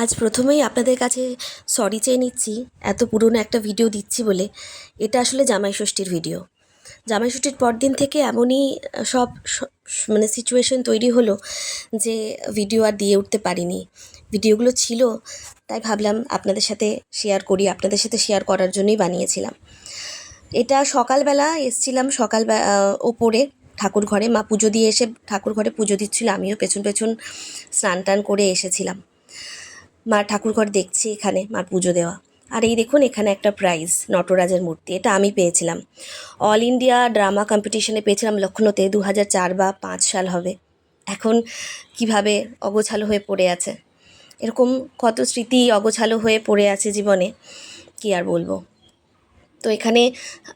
আজ প্রথমেই আপনাদের কাছে সরি চেয়ে নিচ্ছি, এত পুরনো একটা ভিডিও দিচ্ছি বলে। এটা আসলে জামাই ষষ্ঠীর ভিডিও জামাই ষষ্ঠীর পর দিন থেকে এমনই সব মানে সিচুয়েশন তৈরি হলো যে ভিডিও আর দিয়ে উঠতে পারিনি। ভিডিওগুলো ছিল, তাই ভাবলাম আপনাদের সাথে শেয়ার করি, আপনাদের সাথে শেয়ার করার জন্যই বানিয়েছিলাম। এটা সকালবেলা এসছিলাম সকাল ওপরে ঠাকুর ঘরে। মা পুজো দিয়ে এসে ঠাকুর ঘরে পুজো দিচ্ছিল, আমিও পেছন পেছন স্নান টান করে এসেছিলাম। মা ঠাকুরঘর দেখছি এখানে, মার পুজো দেওয়া। আর এই দেখুন এখানে একটা প্রাইজ নটরাজের মূর্তি, এটা আমি পেয়েছিলাম। অল ইন্ডিয়া ড্রামা কম্পিটিশনে পেয়েছিলাম লখনৌতে দু হাজার চার বা পাঁচ সাল হবে। এখন কীভাবে অগোছালো হয়ে পড়ে আছে? এরকম কত স্মৃতি অগোছালো হয়ে পড়ে আছে জীবনে, কি আর বলব? তো এখানে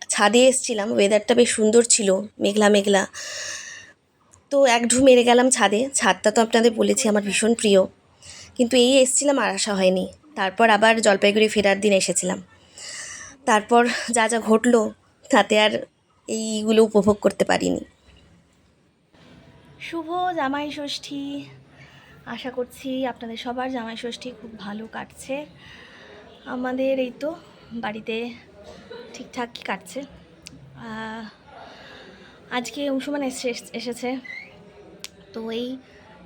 ছাদে এসছিলাম ওয়েদারটা বেশ সুন্দর ছিল, মেঘলা মেঘলা। তো এক ঢু মেরে গেলাম ছাদে, ছাদটা তো আপনাদের বলেছি, আমার ভীষণ প্রিয়। কিন্তু এই এসছিলাম আর আসা হয়নি। তারপর আবার জলপাইগুড়ি ফেরার দিন এসেছিলাম। তারপর যা যা ঘটলো, তাতে আর এইগুলো উপভোগ করতে পারিনি। শুভ জামাই ষষ্ঠী। আশা করছি আপনাদের সবার জামাই ষষ্ঠী খুব ভালো কাটছে। আমাদের এই তো বাড়িতে ঠিকঠাকই কাটছে। আজকে অংশুমান এসে এসেছে। তো এই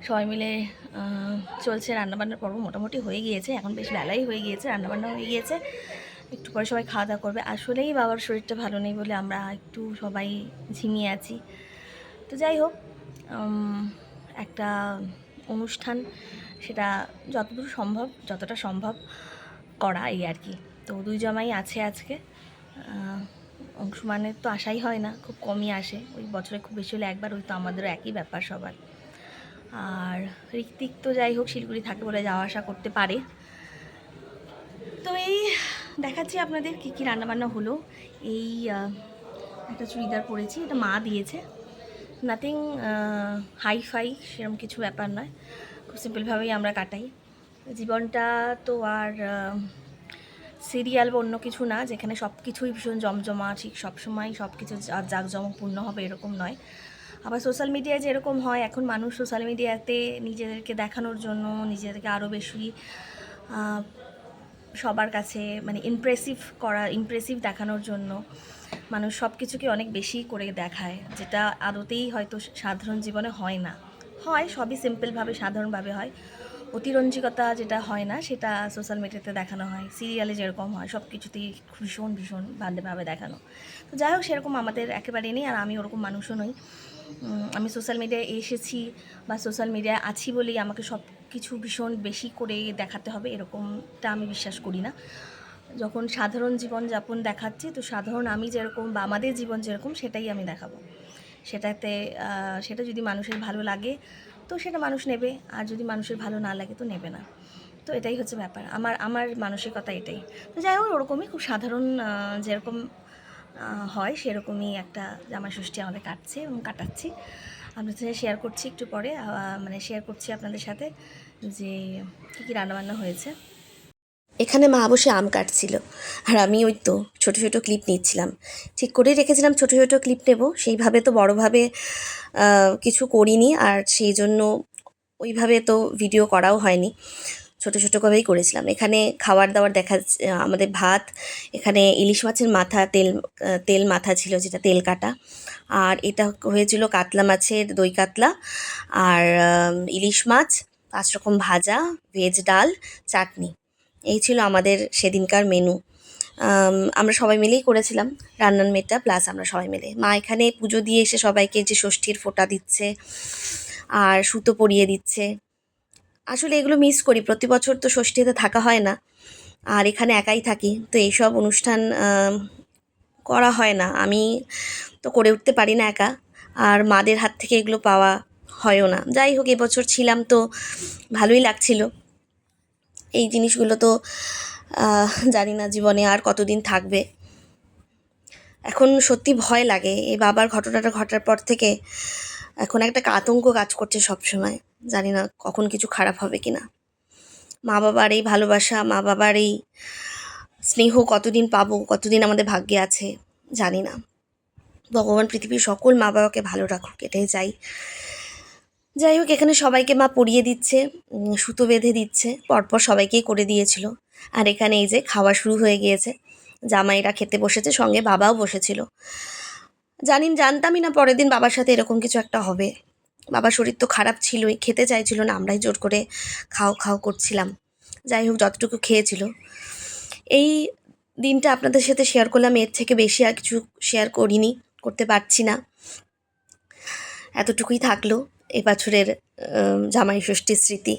সবাই মিলে চলছে রান্নাবান্নার পর্ব। মোটামুটি হয়ে গিয়েছে। এখন বেশ বেলাই হয়ে গিয়েছে রান্নাবান্না হয়ে গিয়েছে। একটু পরে সবাই খাওয়া দাওয়া করবে। আসলেই বাবার শরীরটা ভালো নেই বলে আমরা একটু সবাই ঝিমিয়ে আছি। তো যাই হোক একটা অনুষ্ঠান সেটা যতদূর সম্ভব, যতটা সম্ভব করা এই আর কি। তো দুই জামাই আছে আজকে। অংশমানের তো আসাই হয় না, খুব কমই আসে। ওই বছরে খুব বেশি হলে একবার ওই তো আমাদেরও একই ব্যাপার সবার। আর ঋত্বিক তো যাই হোক শিলিগুড়ি থাকে বলে যাওয়া আসা করতে পারে। তো এই দেখাচ্ছি আপনাদের কী কী রান্নাবান্না হলো। এই একটা চুড়িদার পরেছি, এটা মা দিয়েছে। নাথিং হাই ফাই সেরকম কিছু ব্যাপার নয়। খুব সিম্পলভাবেই আমরা কাটাই। জীবনটা তো আর সিরিয়াল বা অন্য কিছু না, যেখানে সব কিছুই ভীষণ জমজমা ঠিক সবসময় সব কিছু জাঁকজমকপূর্ণ হবে এরকম নয়। আবার সোশ্যাল মিডিয়ায় যেরকম হয়, এখন মানুষ সোশ্যাল মিডিয়াতে নিজেদেরকে দেখানোর জন্য, নিজেদেরকে আরও বেশি সবার কাছে মানে ইমপ্রেসিভ করা ইমপ্রেসিভ দেখানোর জন্য মানুষ সব কিছুকে অনেক বেশি করে দেখায়, যেটা আদতেই হয়তো সাধারণ জীবনে হয় না। হয়, সবই সিম্পলভাবে সাধারণভাবে হয়। অতিরঞ্জিকতা যেটা হয় না, সেটা সোশ্যাল মিডিয়াতে দেখানো হয়। সিরিয়ালে যেরকম হয় সব কিছুতেই ভীষণ ভীষণ ভালোভাবে দেখানো। তো যাই হোক, সেরকম আমাদের একেবারে নেই, আর আমি ওরকম মানুষও নই। আমি সোশ্যাল মিডিয়ায় এসেছি বা সোশ্যাল মিডিয়ায় আছি বলেই আমাকে সব কিছু ভীষণ বেশি করে দেখাতে হবে, এরকমটা আমি বিশ্বাস করি না। যখন সাধারণ জীবনযাপন দেখাচ্ছি, তো সাধারণ আমি যেরকম বা আমাদের জীবন যেরকম, সেটাই আমি দেখাবো। সেটাতে সেটা যদি মানুষের ভালো লাগে, তো সেটা মানুষ নেবে, আর যদি মানুষের ভালো না লাগে, তো নেবে না। তো এটাই হচ্ছে ব্যাপার। আমার আমার মানসিকতা এটাই। তো যাই হোক, ওরকমই খুব সাধারণ যেরকম হয়, সেরকমই একটা জামা ষষ্ঠী আমাদের কাটছে এবং কাটাচ্ছি। আপনাদের সাথে শেয়ার করছি একটু পরে মানে শেয়ার করছি আপনাদের সাথে যে কী কী রান্নাবান্না হয়েছে। এখানে মা বসে আম কাটছিল, আর আমি ওই তো ছোটো ছোটো ক্লিপ নিচ্ছিলাম। ঠিক করেই রেখেছিলাম, ছোটো ছোটো ক্লিপ নেব। সেইভাবে তো বড়োভাবে কিছু করিনি, আর সেই জন্য ওইভাবে তো ভিডিও করাও হয়নি। ছোটো ছোটো করেই করেছিলাম। এখানে খাবার দাবার দেখা আমাদের ভাত, এখানে ইলিশ মাছের মাথা, তেল তেল মাথা ছিল যেটা তেল কাটা। আর এটা হয়েছিল কাতলা মাছের দই কাতলা, আর ইলিশ মাছ, পাঁচ রকম ভাজা, ভেজ ডাল, চাটনি। এই ছিল আমাদের সেদিনকার মেনু আমরা সবাই মিলেই করেছিলাম রান্নার মেয়েটা প্লাস আমরা সবাই মিলে। মা এখানে পুজো দিয়ে এসে সবাইকে যে ষষ্ঠীর ফোঁটা দিচ্ছে, আর সুতো পরিয়ে দিচ্ছে আসলে এগুলো মিস করি। প্রতি বছর তো ষষ্ঠীতে থাকা হয় না। আর এখানে একাই থাকি। তো এইসব অনুষ্ঠান করা হয় না। আমি তো করে উঠতে পারি না একা। আর মাদের হাত থেকে এগুলো পাওয়া হয়ও না। যাই হোক, এবছর ছিলাম তো ভালোই লাগছিল। এই জিনিসগুলো তো জানি না জীবনে আর কতদিন থাকবে। এখন সত্যি ভয় লাগে। এই বাবার ঘটনাটা ঘটার পর থেকে এখন একটা আতঙ্ক কাজ করছে সব সময় জানি না কখন কিছু খারাপ হবে কি না মা বাবার এই ভালোবাসা, মা বাবার এই স্নেহ কতদিন পাবো, কতদিন আমাদের ভাগ্যে আছে, জানি না। ভগবান পৃথিবীর সকল মা বাবাকে ভালো রাখুক, এটাই চাই। যাই হোক, এখানে সবাইকে মা পরিয়ে দিচ্ছে সুতো বেঁধে দিচ্ছে, পরপর সবাইকেই করে দিয়েছিল। আর এখানে এই যে খাওয়া শুরু হয়ে গিয়েছে, জামাইরা খেতে বসেছে, সঙ্গে বাবাও বসেছিল। জানিন, জানতামই না পরের দিন বাবার সাথে এরকম কিছু একটা হবে। বাবার শরীর তো খারাপ ছিলই, খেতে চাইছিল না, আমরাই জোর করে খাও খাও করছিলাম। যাই হোক, যতটুকু খেয়েছিল। এই দিনটা আপনাদের সাথে শেয়ার করলাম, এর থেকে বেশি আর কিছু শেয়ার করিনি, করতে পারছি না। এতটুকুই থাকল এবছরের জামাই ষষ্ঠীর স্মৃতি।